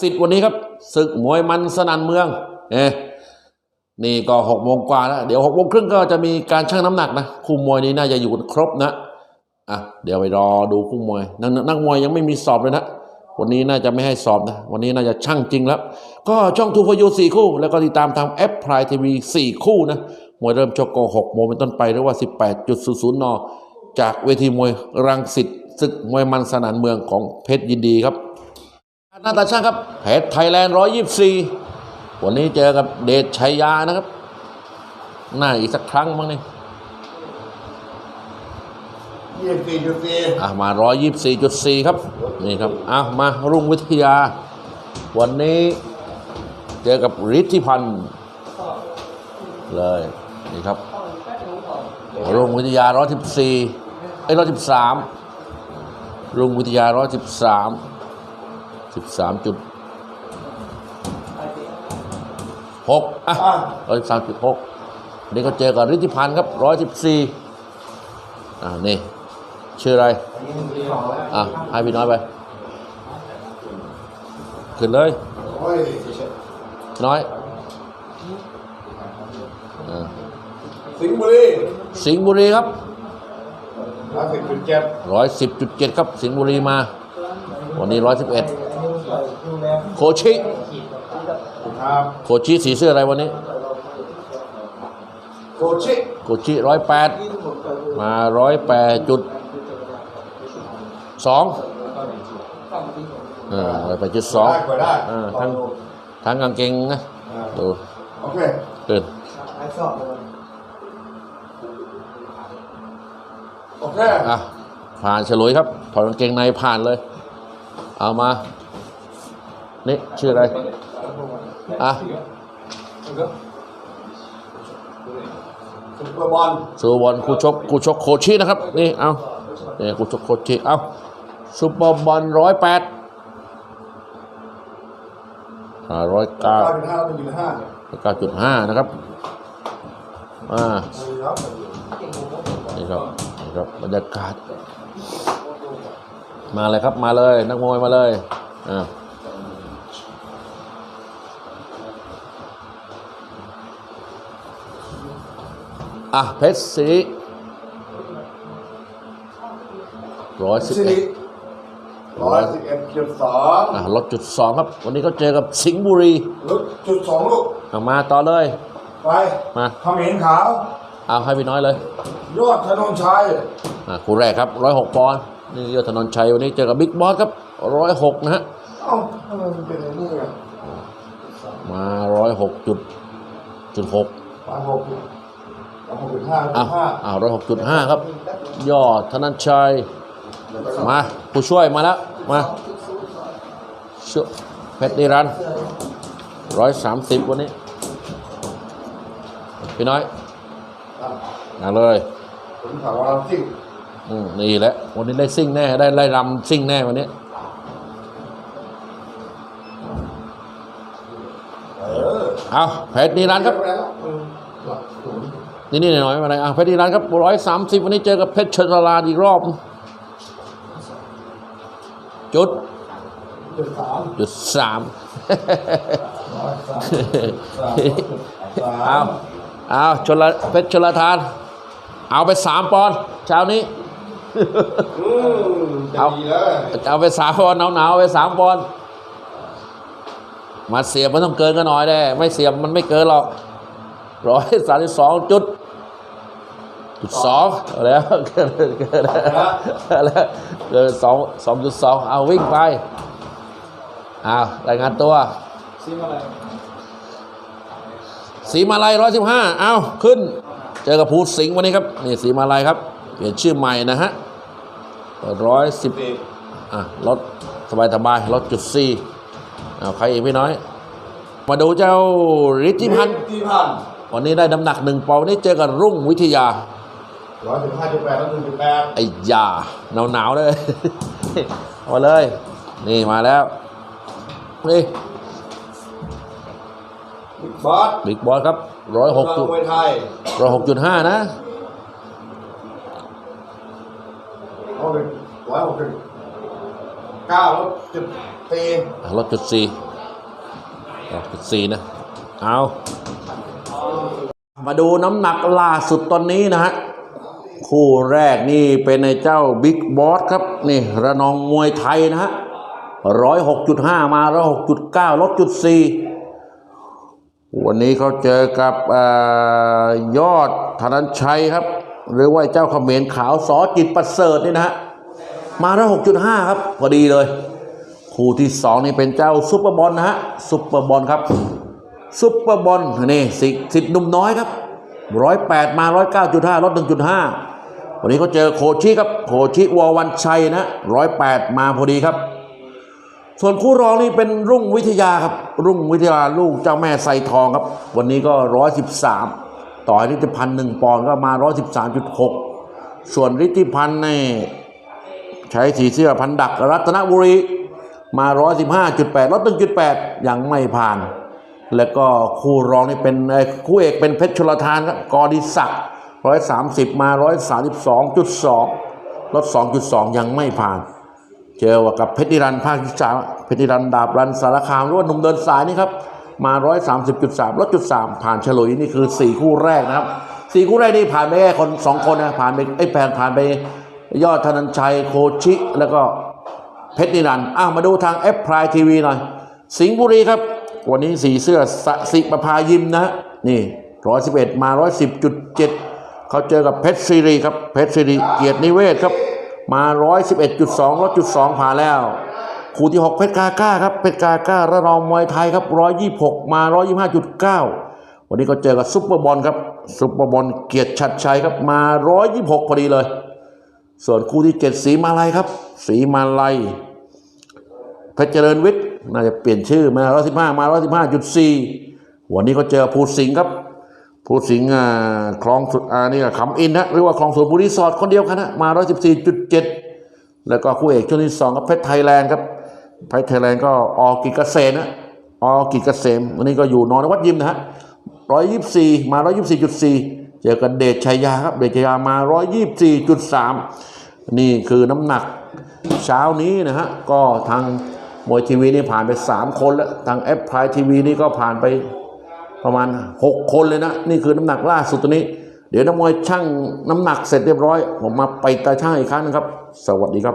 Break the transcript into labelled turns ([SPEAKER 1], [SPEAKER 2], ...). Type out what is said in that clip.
[SPEAKER 1] สิทธิ์วันนี้ครับศึกมวยมันสนันเมืองเอ๊ะนี่ก็หกโมงกว่าแล้วเดี๋ยวหกโมงครึ่งก็จะมีการชั่งน้ำหนักนะคู่มวยนี้น่าจะอยู่ครบนะอะเดี๋ยวไปรอดูคู่มวยนักนักมวยยังไม่มีสอบเลยนะวันนี้น่าจะไม่ให้สอบนะวันนี้น่าจะช่างจริงแล้ว ก็ช่องทูฟยูสี่คู่ แล้วก็ติดตามทางแอปพลายทีวีสี่คู่นะมวยเริ่มชกก็หกโมงเป็นต้นไปหรือว่า 18.00นจากเวทีมวยรังสิตศึกมวยมันสนานเมืองของเพชรยินดีครับ น้าตาช่างครับเพชรไทยแลนด์124วันนี้เจอกับเดชชัยยานะครับ หน้าอีกสักครั้งมั้งนี่
[SPEAKER 2] ยี่สิบสี่จุดสี่
[SPEAKER 1] อะมา124.4ครับ นี่ครับอะมารุ่งวิทยา วันนี้เจอกับฤทธิพันธ์เลยนี่ครับรุ่งวิทยา114ไอ้ย113รุ่งวิทยา 113 13จุดหกอะ
[SPEAKER 2] อะ
[SPEAKER 1] ร้อยสิบสามจุดหกนี่ก็เจอกับฤทธิพันธ์ครับร้อยสิบสี่อ่านี่ชื่ออะไร อะ ให้พี่น้อยไป ขึ้นเลย
[SPEAKER 2] โอ้ย
[SPEAKER 1] น้อยอ่า
[SPEAKER 2] สิงห์บุรี
[SPEAKER 1] สิงห์บุรีครับ
[SPEAKER 2] ร้อยสิบจุดเจ็ด
[SPEAKER 1] ร้อยสิบจุดเจ็ดครับ สิงห์บุรีมา วันนี้ร้อยสิบเอ็ด โคชิ
[SPEAKER 2] ครับ
[SPEAKER 1] โคชิสีเสื้ออะไรวันนี้
[SPEAKER 2] โคชิ
[SPEAKER 1] โคชิร้อยแปดมาร้อยแปดจุดสองเออร้อยแปดจุดสอง
[SPEAKER 2] ได้กว่าได้
[SPEAKER 1] เออทั้งทั้งกางเกงนะ
[SPEAKER 2] อ่า
[SPEAKER 1] ดู
[SPEAKER 2] โอเค
[SPEAKER 1] เดิน
[SPEAKER 2] โอเค
[SPEAKER 1] อะผ่านเฉลยครับ ถอดกางเกงในผ่านเลย เอามา นี่ชื่ออะไร อะ
[SPEAKER 2] ซุปเปอร์บอล
[SPEAKER 1] ซูบอลคูชกคูชกโคชินะครับ นี่ เอาเนี่ยคูชกโคชิ เอาซูเปอร์บอลร้อยแปดอ่าร้อยเก้า
[SPEAKER 2] เก้าจุดห้าหนึ่งจุดห้า
[SPEAKER 1] เก้าจุดห้านะครับอ่า
[SPEAKER 2] ครับ
[SPEAKER 1] นี่ครับนี่ครับบรรยากาศ มาเลยครับมาเลย นักมวยมาเลยอ่า อะเพชรสีร้อยสิบ
[SPEAKER 2] สิ
[SPEAKER 1] เอ็
[SPEAKER 2] ริ
[SPEAKER 1] ด
[SPEAKER 2] ร้อยสิบเอ็ดจุดสอง
[SPEAKER 1] อะลดจุดสองครับ วันนี้ก็เจอกับสิงห์บุรี
[SPEAKER 2] ลุกจุดสองลูก
[SPEAKER 1] อะมาต่อเลย
[SPEAKER 2] ไป
[SPEAKER 1] มา
[SPEAKER 2] ทำเห็นขาว
[SPEAKER 1] เอาให้พี่น้อยเลย
[SPEAKER 2] ยอดธนนชัย
[SPEAKER 1] อะคู่แรกครับร้อยหกปอนด์นี่ยอดถนนชัยวันนี้เจอกับบิ๊กบอสครับร้อยหกนะฮะ
[SPEAKER 2] เอ้าทำไมมันเป็นอย่างนี้อะ
[SPEAKER 1] มาร้อยหกจุดจุดหก
[SPEAKER 2] ร้อยหกจุดร้ อยหกจุดห้าจุ
[SPEAKER 1] อ้า
[SPEAKER 2] ด
[SPEAKER 1] ว
[SPEAKER 2] ห้า
[SPEAKER 1] อ้าวร้อยหกจุดห้าครับยอดธนันชัย มาผู้ช่วยมาแล้ว มาช่วยเพชรนิรันร้อยสามสิบวันนี้ พี่น้อย
[SPEAKER 2] อะ
[SPEAKER 1] มาเลย
[SPEAKER 2] ผมถามว่าเราซิ่ง
[SPEAKER 1] อืมนี่แหละ วันนี้ได้ซิ่งแน่ ได้ไล่รำซิ่งแน่วันนี้
[SPEAKER 2] เออ
[SPEAKER 1] เอาเพชรนิรันดร์ครับ
[SPEAKER 2] เรียแล้วอืมหลักศู นย์
[SPEAKER 1] นี่นี่หน่อยๆไม่เป็นไรอะเพชรนิรันดร์ครับร้อยสามสิบวันนี้เจอกับเพชรชลาลาอีกรอบ จุด
[SPEAKER 2] จุดสาม
[SPEAKER 1] จุดสาม
[SPEAKER 2] ร้อยสามสามสา
[SPEAKER 1] เอา
[SPEAKER 2] ม
[SPEAKER 1] เอาชนละเพชรชลทาน เอาไปสามปอนด์เช้านี้
[SPEAKER 2] อืมจะ
[SPEAKER 1] เอา
[SPEAKER 2] ดีแล้ว
[SPEAKER 1] เอาไปสามปอนด์หนาวๆเอาไปสามปอนด์มาเสียบมันต้องเกินกันหน่อยได้ ไม่เสียบมันไม่เกินหรอกร้อยสามสิบสองจุด จุดสองเอาแล้วเกินเกินแล้วเกินสองสองจุดสองเอาวิ่งไปเอารายงานตัว
[SPEAKER 2] ซิมอะไร
[SPEAKER 1] สีมาลัยร้อยสิบห้าเอาขึ้น เจอกับภูสิงห์วันนี้ครับนี่สีมาลัยครับเปลี่ยนชื่อใหม่นะฮะร้อยสิบ
[SPEAKER 2] สี่
[SPEAKER 1] อะลดสบายสบายลดจุดสี่เอาใครอีกพี่น้อย มาดูเจ้าฤทธิพันธ์
[SPEAKER 2] ที่พัน
[SPEAKER 1] วันนี้ได้น้ำหนักหนึ่งปอนด์วันนี้เจอกับรุ่งวิทยา
[SPEAKER 2] ร้อยสิบห้าจุดแปดแล้วหนึ่งจุดแปด
[SPEAKER 1] ไอ้ยาหนาวหนาวๆเลย เอามาเลย นี่มาแล้ว นี่
[SPEAKER 2] บิ๊กบอส
[SPEAKER 1] บิ๊กบอสครับร้อยหกจุด
[SPEAKER 2] มวยไทย
[SPEAKER 1] ร้อยหกจุดห้านะ
[SPEAKER 2] เอาเป็นร้อยหกสิบเก้าแล้วจุดสี่
[SPEAKER 1] อะลดจุดสี่ลดจุดสี่นะ เอา มาดูน้ำหนักล่าสุดตอนนี้นะฮะ คู่แรกนี่เป็นในเจ้าบิ๊กบอสครับ นี่ระนองมวยไทยนะฮะร้อยหกจุดห้ามาร้อยหกจุดเก้าลดจุดสี่วันนี้เขาเจอกับอยอดธนันชัยครับ หรือว่าเจ้าเขมรขาวสอจิตประเสริฐนี่นะฮะมาร้อยหกจุดห้าครับ พอดีเลย คู่ที่สองนี่เป็นเจ้าซุปเปอร์บอลนะฮะซุปเปอร์บอลครับซุปเปอร์บอลนี่สิสิทธิ์หนุ่มน้อยครับ ร้อยแปดมาร้อยเก้าจุดห้าลดหนึ่งจุดห้าวันนี้เขาเจอโคชิครับ โคชิวอวันชัยนะร้อยแปดมาพอดีครับ ส่วนคู่รองนี่เป็นรุ่งวิทยาครับ รุ่งวิทยาลูกเจ้าแม่ไซทองครับ วันนี้ก็ร้อยสิบสามต่อให้ฤทธิพันธ์หนึ่งปอนด์ก็มาร้อยสิบสามจุดหกส่วนฤทธิพันธ์นี่ใช้สีเสื้อพันดักรัตนบุรีมา115.8ลด1.8ยังไม่ผ่าน แล้วก็คู่รองนี่เป็นคู่เอกเป็นเพชรชลทานครับกอดิศักดิ์130มา132.2ลด2.2ยังไม่ผ่าน เจอว่ากับเพชรนิรันดร์ภาคที่สามเพชรนิรันดร์ดาบรันสารคามหรือว่าหนุ่มเดินสายนี่ครับมา130.3ลดจุด3ผ่านเฉลุยนี่คือ4คู่แรกนะครับสี่คู่แรกนี่ผ่านไปแค่คนสองคนนะผ่านไปไอ้แผนผ่านไปยอดธนันชัยโคชิแล้วก็เพชรนิรันดร์อ้าวมาดูทาง F p r i ทีวีหน่อย สิงห์บุรีครับ วันนี้สีเสื้อสสิประภายิมนะนี่111มา110.7เจ็ดเขาเจอกับเพชรซีรีครับเพชรซีรีเกียรตินิเวศครับ มา111.2ลดจุด2ผ่านแล้วคู่ที่6เพชรกาก้าครับเพชรกาก้าระนองมวยไทยครับ126มา125.9วันนี้ก็เจอกับซุปเปอร์บอลครับซุปเปอร์บอลเกียรติชัดชัยครับมา126พอดีเลย ส่วนคู่ที่7สีมาลัยครับ สีมาลัยเพชรเจริญวิทย์ น่าจะเปลี่ยนชื่อมา115มา115.4วันนี้ก็เจอภูสิงห์ครับภูสิงห์คลองสุดอ่านี่ขำอินนะหรือว่าคลองสวนบุรีสอดคนเดียวกันนะมา114.7แล้วก็คู่เอกช่วงที่สองกับเพชรไทยแลนด์ครับเพชรไทยแลนด์ก็ออกิจเกษมนะออกิจเกษมวันนี้ก็อยู่นอนวัดยิมนะฮะ124มา124.4เจอกันเดชชัยยาครับเดชชัยยามา124.3นี่คือน้ำหนักเช้านี้นะฮะก็ทาง มวยทีวีนี่ผ่านไป 3 คนแล้ว ทางแอปพลายทีวีนี่ก็ผ่านไปประมาณ 6 คนเลยนะ นี่คือน้ำหนักล่าสุดตัวนี้ เดี๋ยวนักมวยช่างน้ำหนักเสร็จเรียบร้อย ผมมาไปตาช่างอีกครั้งนะครับ สวัสดีครับ